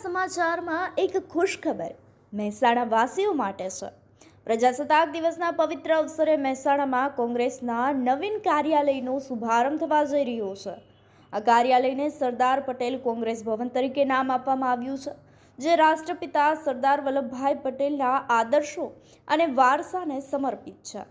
સમાચારમાં એક ખુશ ખબર મહેસાણા વાસીઓ માટે છે. પ્રજાસત્તાક દિવસના પવિત્ર અવસરે મહેસાણામાં કોંગ્રેસના નવીન કાર્યાલયનો શુભારંભ થવા જઈ રહ્યો છે. આ કાર્યાલયને સરદાર પટેલ કોંગ્રેસ ભવન તરીકે નામ આપવામાં આવ્યું છે, જે રાષ્ટ્રપિતા સરદાર વલ્લભભાઈ પટેલના આદર્શો અને વારસાને સમર્પિત છે.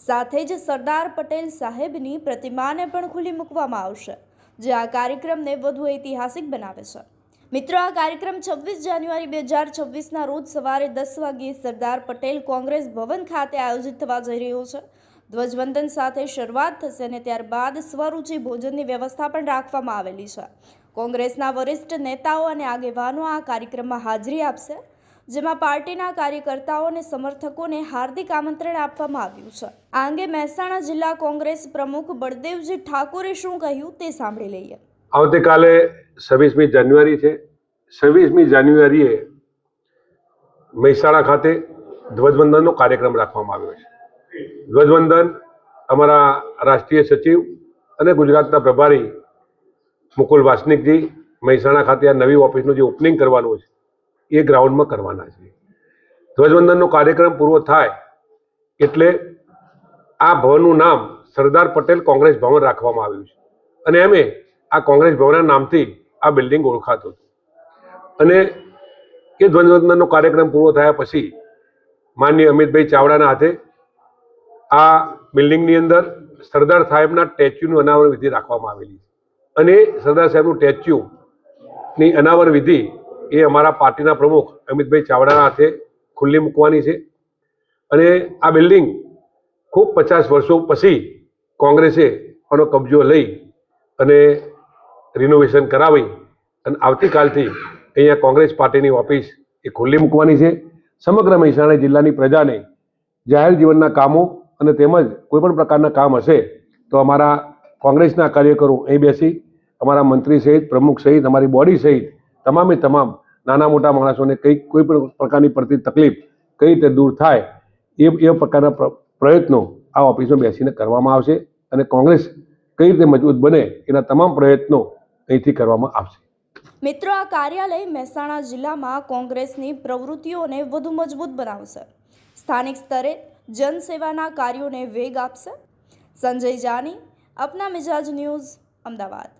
સાથે જ સરદાર પટેલ સાહેબની પ્રતિમાને પણ ખુલ્લી મૂકવામાં આવશે, જે આ કાર્યક્રમને વધુ ઐતિહાસિક બનાવે છે. મિત્રો, આ કાર્યક્રમ છવ્વીસ જાન્યુઆરી બે હજાર છવ્વીસના રોજ સવારે દસ વાગ્યે સરદાર પટેલ કોંગ્રેસ ભવન ખાતે આયોજિત થવા જઈ રહ્યો છે. ધ્વજવંદન સાથે શરૂઆત થશે અને ત્યારબાદ સ્વરૂચિ ભોજનની વ્યવસ્થા પણ રાખવામાં આવેલી છે. કોંગ્રેસના વરિષ્ઠ નેતાઓ અને આગેવાનો આ કાર્યક્રમમાં હાજરી આપશે, જેમાં પાર્ટીના કાર્યકર્તાઓ અને સમર્થકોને હાર્દિક આમંત્રણ આપવામાં આવ્યું છે. આ અંગે મહેસાણા જિલ્લા કોંગ્રેસ પ્રમુખ બળદેવજી ઠાકોરે શું કહ્યું તે સાંભળી લઈએ. આવતીકાલે છવ્વીસમી જાન્યુઆરી છે. છવ્વીસમી જાન્યુઆરીએ મહેસાણા ખાતે ધ્વજવંદનનો કાર્યક્રમ રાખવામાં આવ્યો છે. ધ્વજવંદન અમારા રાષ્ટ્રીય સચિવ અને ગુજરાતના પ્રભારી મુકુલ વાસનિકજી મહેસાણા ખાતે આ નવી ઓફિસનું જે ઓપનિંગ કરવાનું છે, એ ગ્રાઉન્ડમાં કરવાના છે. ધ્વજવંદનનો કાર્યક્રમ પૂરો થાય એટલે આ ભવનનું નામ સરદાર પટેલ કોંગ્રેસ ભવન રાખવામાં આવ્યું છે. અને એમે આ કોંગ્રેસ ભવનના નામથી આ બિલ્ડિંગ ઓળખાતું અને એ ધ્વજવંદનનો કાર્યક્રમ પૂરો થયા પછી માનનીય અમિતભાઈ ચાવડાના હાથે આ બિલ્ડિંગની અંદર સરદાર સાહેબના સ્ટેચ્યુનું અનાવરણ વિધિ રાખવામાં આવેલી અને સરદાર સાહેબનું સ્ટેચ્યુની અનાવરણ વિધિ એ અમારા પાર્ટીના પ્રમુખ અમિતભાઈ ચાવડાના હાથે ખુલ્લી મૂકવાની છે. અને આ બિલ્ડિંગ ખૂબ પચાસ વર્ષો પછી કોંગ્રેસે આનો કબજો લઈ અને રિનોવેશન કરાવી અને આવતીકાલથી અહીંયા કોંગ્રેસ પાર્ટીની ઓફિસ એ ખુલ્લી મૂકવાની છે. સમગ્ર મહેસાણા જિલ્લાની પ્રજાને જાહેર જીવનના કામો અને તેમજ કોઈપણ પ્રકારના કામ હશે તો અમારા કોંગ્રેસના કાર્યકરો અહીં બેસી, અમારા મંત્રી સહિત, પ્રમુખ સહિત, અમારી બોડી સહિત તમામે તમામ નાના મોટા માણસોને કંઈક કોઈ પણ પ્રકારની પડતી તકલીફ કઈ રીતે દૂર થાય એ એ પ્રકારના પ્ર- પ્રયત્નો આ ઓફિસમાં બેસીને કરવામાં આવશે અને કોંગ્રેસ કઈ રીતે મજબૂત બને એના તમામ પ્રયત્નો અહીંથી કરવામાં આવશે. મિત્રો, આ કાર્યાલય મહેસાણા જિલ્લામાં કોંગ્રેસની પ્રવૃત્તિઓને વધુ મજબૂત બનાવશે. સ્થાનિક સ્તરે જનસેવાના કાર્યોને વેગ આપશે. સંજય જાની, અપના મિજાજ ન્યૂઝ, અમદાવાદ.